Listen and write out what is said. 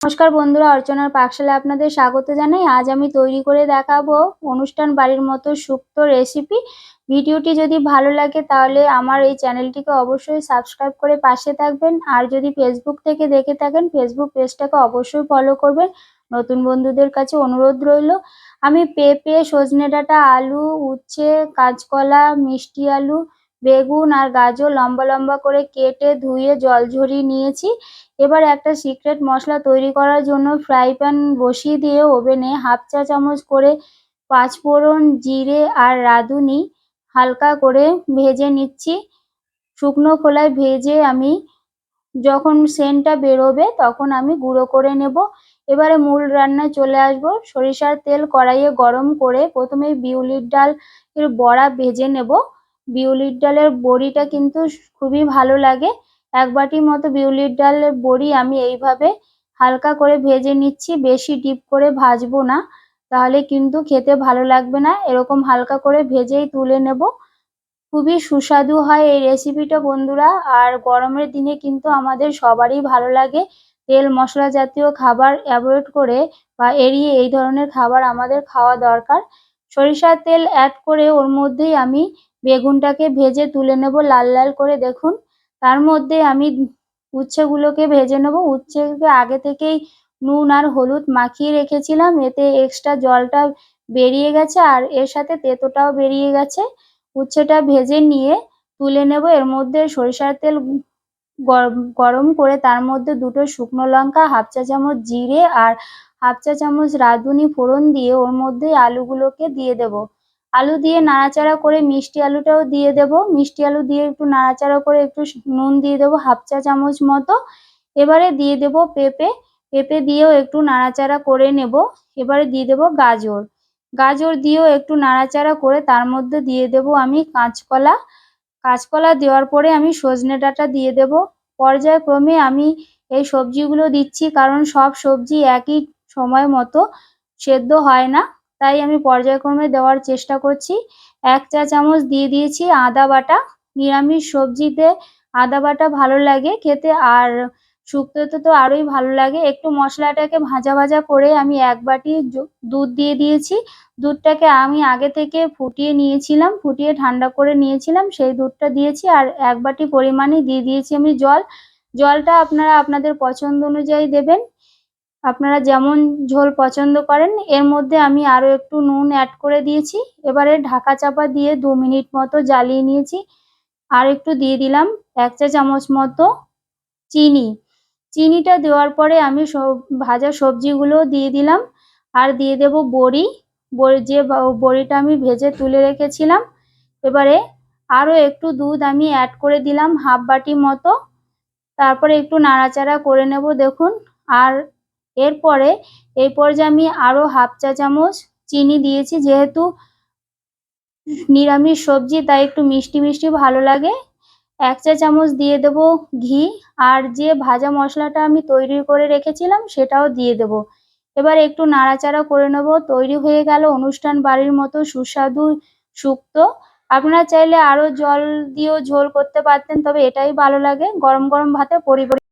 নমস্কার বন্ধুরা, অর্চনার পাকশালে আপনাদের স্বাগত জানাই। আজ আমি তৈরি করে দেখাবো অনুষ্ঠান বাড়ির মতো সুক্ত রেসিপি ভিডিওটি যদি ভালো লাগে তাহলে আমার এই চ্যানেলটিকে অবশ্যই সাবস্ক্রাইব করে পাশে থাকবেন। আর যদি ফেসবুক থেকে দেখে থাকেন ফেসবুক পেজটাকে অবশ্যই ফলো করবেন। নতুন বন্ধুদের কাছে অনুরোধ রইল, আমি পেঁপে, সজনে ডাঁটা, আলু, উচ্ছে, কাঁচকলা, মিষ্টি আলু বেগুন আর গাজর লম্বা লম্বা করে কেটে ধুয়ে জল ঝরিয়ে নিয়েছি। এবার একটা সিক্রেট মশলা তৈরি করার জন্য ফ্রাই প্যান বসিয়ে দিয়ে ওভেনে হাফ চা চামচ করে পাঁচফোড়ন জিরে আর রাঁধুনি হালকা করে ভেজে নিচ্ছি। শুকনো খোলায় ভেজে আমি যখন সেন্টটা বেরোবে তখন আমি গুঁড়ো করে নেব। এবারে মূল রান্নায় চলে আসব। সরিষার তেল কড়াইয়ে গরম করে প্রথমে বিউলির ডাল এর বড়া ভেজে নেব। বিউলির ডালের বড়িটা কিন্তু খুবই ভালো লাগে। এক বাটি মতো বিউলির ডালের বড়ি আমি এইভাবে হালকা করে ভেজে নিচ্ছি, বেশি ডিপ করে ভাজবো না। তাহলে কিন্তু খেতে ভালো লাগবে না। এরকম হালকা করে ভেজেই তুলে নেব। খুবই সুস্বাদু হয় এই রেসিপিটা বন্ধুরা। আর গরমের দিনে কিন্তু আমাদের সবারই ভালো লাগে। তেল মশলা জাতীয় খাবার অ্যাভয়েড করে বা এড়িয়ে এই ধরনের খাবার আমাদের খাওয়া দরকার। সরিষার তেল অ্যাড করে ওর মধ্যেই আমি বেগুনটাকে ভেজে তুলে নেব লাল লাল করে, দেখুন। তার মধ্যে আমি উচ্ছেগুলোকে ভেজে নেব। উচ্ছেকে আগে থেকেই নুন আর হলুদ মাখিয়ে রেখেছিলাম, এতে এক্সট্রা জলটা বেরিয়ে গেছে আর এর সাথে তেতোটাও বেরিয়ে গেছে। উচ্ছেটা ভেজে নিয়ে তুলে নেব। এর মধ্যে সরিষার তেল গরম করে তার মধ্যে দুটো শুকনো লঙ্কা, হাফ চা চামচ জিরে আর হাফ চা চামচ রাঁধুনি ফোড়ন দিয়ে ওর মধ্যে আলুগুলোকে দিয়ে দেব। আলু দিয়ে নাড়াচাড়া করে মিষ্টি আলুটাও দিয়ে দেব। মিষ্টি আলু দিয়ে একটু নাড়াচাড়া করে একটু নুন দিয়ে দেবো হাফ চা চামচ মতো। এবারে দিয়ে দেব পেঁপে। পেঁপে দিয়েও একটু নাড়াচাড়া করে নেব। এবারে দিয়ে দেব গাজর। গাজর দিয়েও একটু নাড়াচাড়া করে তার মধ্যে দিয়ে দেব আমি কাঁচকলা। কাঁচকলা দেওয়ার পরে আমি সজনে ডাঁটা দিয়ে দেব। পর্যায়ক্রমে আমি এই সবজিগুলো দিচ্ছি কারণ সব সবজি একই সময় মতো সেদ্ধ হয় না। তাই আমি পর্যায়ক্রমে দেওয়ার চেষ্টা করছি। এক চা চামচ দিয়ে দিয়েছি আদা বাটা। নিরামিষ সবজিতে আদা বাটা ভালো লাগে খেতে আর শুক্তোতে তো আরোই ভালো লাগে। একটু মশলাটাকে ভাজা ভাজা করে আমি এক বাটি দুধ দিয়ে দিয়েছি। দুধটাকে আমি আগে থেকে ফুটিয়ে নিয়েছিলাম, ফুটিয়ে ঠান্ডা করে নিয়েছিলাম। সেই দুধটা দিয়েছি আর এক বাটি পরিমাণে দিয়ে দিয়েছি আমি জল। জলটা আপনারা আপনাদের পছন্দ অনুযায়ী দেবেন। আপনারা যেমন ঝোল পছন্দ করেন, এর মধ্যে আমি আরও একটু নুন অ্যাড করে দিয়েছি। এবারে ঢাকা চাপা দিয়ে দু মিনিট মতো জ্বালিয়ে নিয়েছি। আর একটু দিয়ে দিলাম এক চা চামচ মতো চিনি। চিনিটা দেওয়ার পরে আমি সব, ভাজা সবজিগুলো দিয়ে দিলাম। আর দিয়ে দেব বড়ি। বড়ি যে বড়িটা আমি ভেজে তুলে রেখেছিলাম। এবারে আরও একটু দুধ আমি অ্যাড করে দিলাম হাফ বাটি মতো। তারপরে একটু নাড়াচাড়া করে নেব দেখুন। আর এরপরে এই পর্যায়ে আমি আরও হাফ চা চামচ চিনি দিয়েছি, যেহেতু নিরামিষ সবজি, তাই একটু মিষ্টি মিষ্টি ভালো লাগে। এক চা চামচ দিয়ে দেব ঘি, আর যে ভাজা মশলাটা আমি তৈরি করে রেখেছিলাম সেটাও দিয়ে দেব। এবার একটু নাড়াচাড়া করে নেব। তৈরি হয়ে গেল অনুষ্ঠান বাড়ির মতো সুস্বাদু শুক্তো আপনারা চাইলে আরও জল দিয়েও ঝোল করতে পারতেন, তবে এটাই ভালো লাগে। গরম গরম ভাতে পরিবেশন